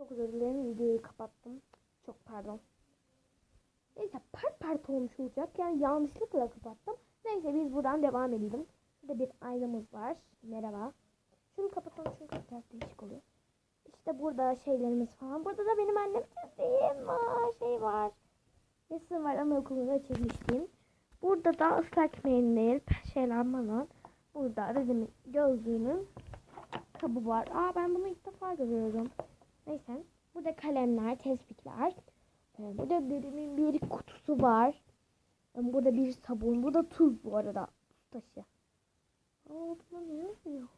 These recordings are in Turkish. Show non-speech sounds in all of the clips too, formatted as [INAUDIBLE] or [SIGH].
Çok özür dilerim videoyu kapattım. Çok pardon. Neyse part part olmuş olacak. Yani yanlışlıkla kapattım. Neyse biz buradan devam edelim. Burada bir aynamız var. Merhaba. Şunu kapatalım çünkü biraz değişik oluyor. İşte burada şeylerimiz falan. Burada da benim annem çizdiğim. Şey var. Resim var anaokulunda çizmiştim. Burada da ıslak mendil, şeyler falan. Burada Redim'in gözlüğünün kabı var. Aa ben bunu ilk defa görüyorum. Neyse. Burada kalemler, tespitler. Ee, Burada Redim'in bir kutusu var. Burada bir sabun. Bu da tuz bu arada. Tuz taşı. Aa buna ne yazıyor?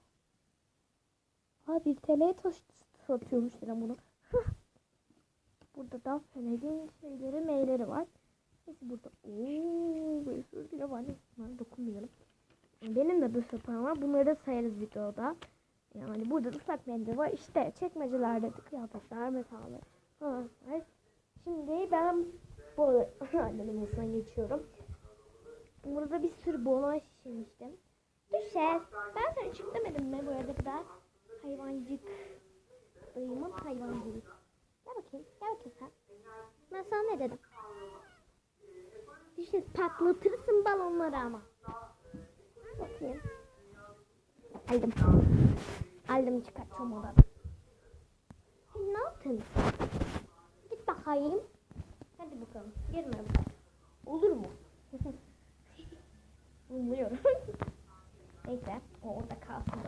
Aa bir TL'ye taş satıyormuş lira bunu. Burada da Fener'in şeyleri, meyleri var. Neyse burada. Ooo bir sürü bile var. Bunlara dokunmayalım. Benim de bir sürü param var. Bunları da sayarız videoda. Yani burada da ıslak mendil var. İşte çekmecelerde de kıyafetler, metaller falan var. Şimdi ben bu [LAUGHS] annemin masasına geçiyorum. Burada bir sürü balon şişirmiştim. Düşes. Ben sana çık demedim mi bu arada kadar? Hayvancık. Dayımın hayvancığı. Gel bakayım. Gel bakayım sen. Ben sana ne dedim? Düşes patlatırsın balonları ama. Bakayım. Aldım. Aldım çıkartacağım odadan. Sen ne yaptın? Git bakayım. Hadi bakalım. Girme. Olur mu? [LAUGHS] Umuyorum. [LAUGHS] Neyse. O orada kalsın.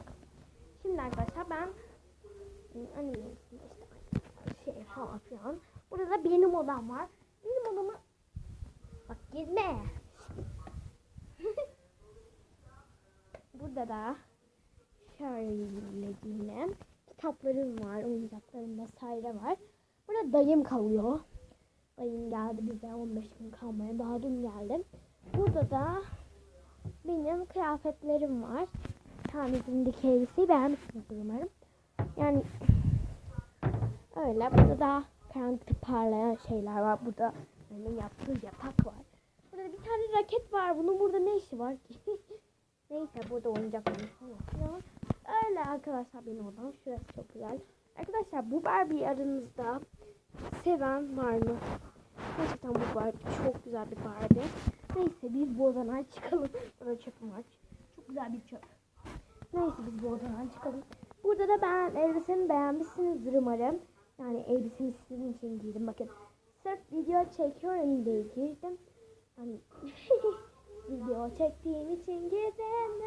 Şimdi arkadaşlar ben annemin işte şey falan filan. Burada da benim odam var. Benim odama bak girme. [LAUGHS] Burada da şöyle yine kitaplarım var, oyuncaklarım vesaire var. Burada dayım kalıyor. Dayım geldi bize 15 gün kalmaya. Daha dün geldim. Burada da benim kıyafetlerim var. Tanesindeki elbiseyi beğenmişsinizdir umarım. Yani öyle. Burada da karanlıkta parlayan şeyler var. Burada benim yaptığı yatak var. Burada bir tane raket var. Bunun burada ne işi var ki? [LAUGHS] Neyse burada oyuncaklarım falan filan. Öyle arkadaşlar benim odam. Şurası çok güzel. Arkadaşlar bu Barbie aranızda seven var mı? Gerçekten bu Barbie çok güzel bir Barbie. Neyse biz bu odadan [LAUGHS] çıkalım. Burada çöpüm var. Çok güzel bir çöp. Neyse biz bu odadan çıkalım. Burada da ben elbisemi beğenmişsinizdir umarım. Yani elbisemi sizin için giydim. Bakın sırf video çekiyorum diye girdim. Hani [LAUGHS] video çektiğim için girdim.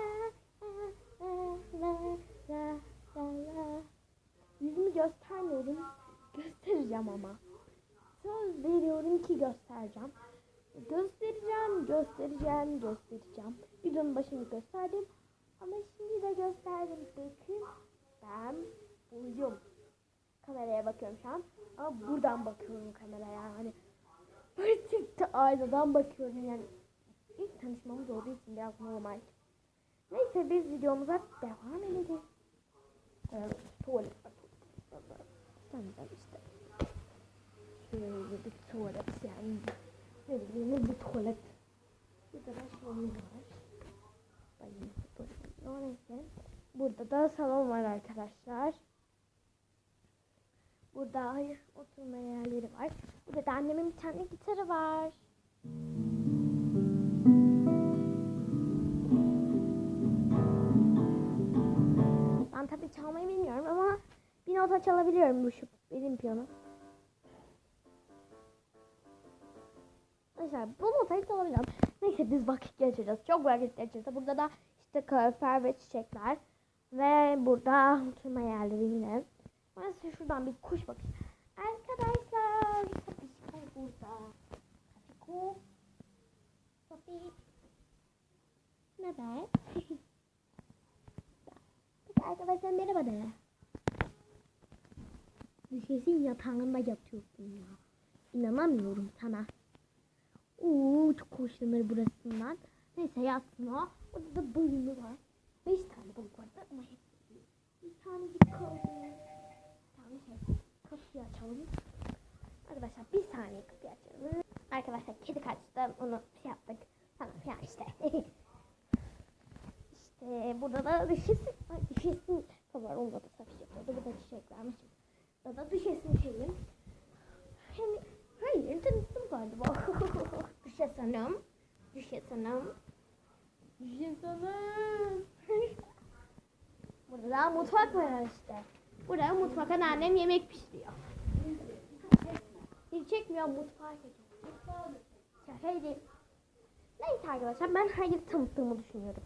Göstermiyorum. Göstereceğim ama. Söz veriyorum ki göstereceğim. Göstereceğim, göstereceğim, göstereceğim. Videonun başında gösterdim. Ama şimdi de gösterdim. Bakın ben buyum. Kameraya bakıyorum şu an. Ama buradan bakıyorum kameraya yani. Artık da aynadan bakıyorum yani. İlk tanışmamız olduğu için biraz normal. Neyse biz videomuza devam edelim. Evet, tuvalet var. Senden işte. Şöyle bir tuvalet yani. Ne bileyim bir tuvalet. Burada da şöyle var. Bayım tuvalet. Neyse. Burada da salon var arkadaşlar. Burada hayır oturma yerleri var. Burada da annemin bir tane gitarı var. Nota çalabiliyorum bu şu benim piyano. Arkadaşlar bu notayı çalabiliyorum. Neyse biz vakit geçireceğiz. Çok vakit geçireceğiz. Burada da işte kalorifer ve çiçekler. Ve burada oturma yerleri yine. Ben size şuradan bir kuş bakayım. Arkadaşlar Sapişko burada. Sapişko. Sapişko. Ne haber? [LAUGHS] Arkadaşlar merhaba de. Düşesin yatağında yatıyorsun ya. İnanamıyorum sana. Oo çok hoşlanır burasından. Neyse yatsın o. Orada da bölümü var. Beş tane balık vardı ama hepsi bir tanecik kaldı. Bir tane şey. Kapıyı açalım. Arkadaşlar bir saniye kapıyı açalım. Arkadaşlar kedi kaçtı. Onu şey yaptık. Tamam ya işte. [LAUGHS] işte burada da dişisi. Ay dişisi var. Onda da saç yapıyordu. Bu da çiçek vermiş. Ya da düşesin şeyim. Yani hayır tanıttım galiba. Düşes hanım. Düşes hanım. [LAUGHS] Burada da mutfak var işte. Burada mutfak anneannem yemek pişiriyor. Bir çekmiyor mutfağa çekiyor. Şaka değil. Neyse arkadaşlar ben hayır tanıttığımı düşünüyorum.